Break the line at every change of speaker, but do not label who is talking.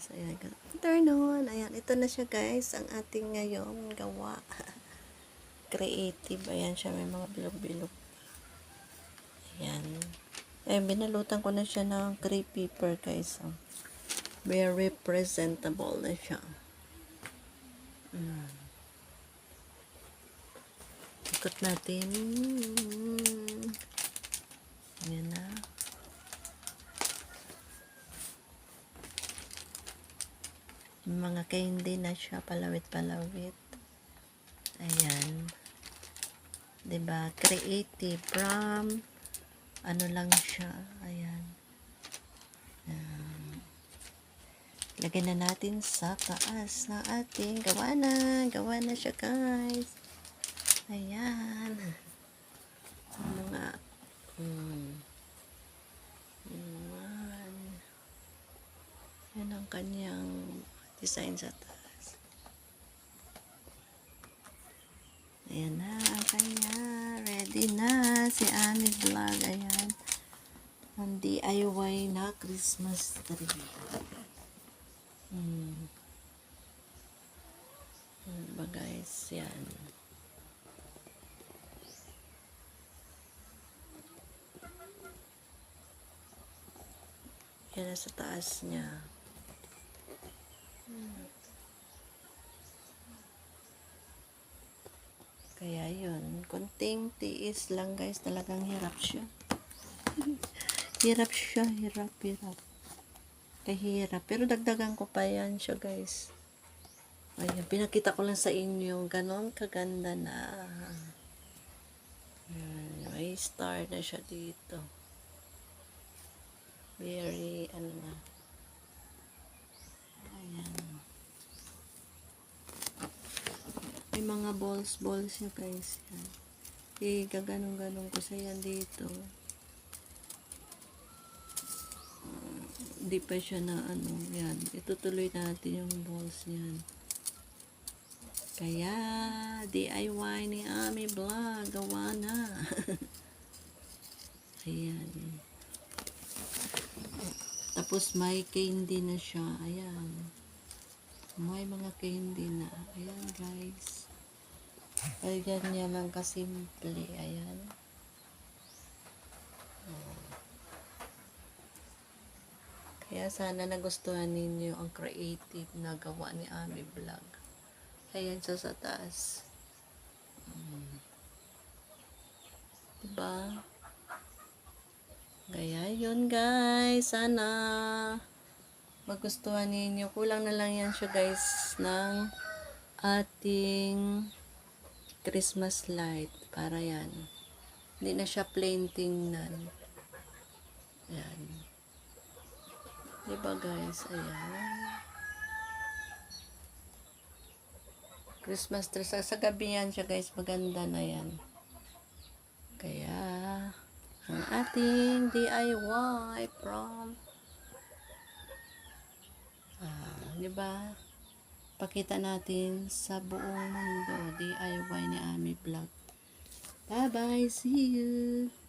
guys. Ayan. good Afternoon. Ayan. Ito na siya guys. Ang ating ngayon gawa. Creative. Ayan siya. May mga bilog-bilog. Ayan. Ayan. Binalutan ko na siya ng crepe paper guys. Oh. Very presentable na siya. Mm. Ikot natin. Ayan na. Mga candy na siya palawit-palawit. Ayan. Ba creative from ano lang siya. Ayan. Ayan. lagyan na natin sa taas ng ating gawa na gawa na siya guys. Ayan. Mga Ayan. Yan ang kanyang design sa taas. Ayan na ang kanya. Ready na si Annie Vlog. Ayan. Ang DIY na Christmas tree. Hmm. Ano ba guys? Yan. Yan na sa taas niya. Kaya yun, konting tiis lang guys, talagang hirap siya. hirap siya, hirap, hirap. Kahirap. Pero dagdagan ko pa yan siya guys. Ayan, pinakita ko lang sa inyo, ganon kaganda na. Ayan, may star na siya dito. Very, ano na. Ayan. May mga balls, balls siya guys. Yan. Eh, gaganong-ganong ko sa yan dito. Hindi pa siya na ano, yan. Itutuloy natin yung balls niyan. Kaya, DIY ni Ami Vlog, gawa na. Ayan. Tapos may candy na siya. Ayan. May mga candy na. Ayan guys. Ay, ganyan lang kasimple. Ayan. Kaya sana nagustuhan ninyo ang creative na gawa ni Ami Vlog. Ayan siya sa taas. Mm. Diba? Kaya yun guys. Sana magustuhan ninyo. Kulang na lang yan siya guys ng ating Christmas light. Para yan. Hindi na siya plain tingnan. Ayan. Diba guys? Ayan. Christmas tree. Sa, sa gabi yan siya guys. Maganda na yan. Kaya, ang ating DIY from ah, di ba? Pakita natin sa buong mundo DIY ni Ami Vlog. Bye bye, see you.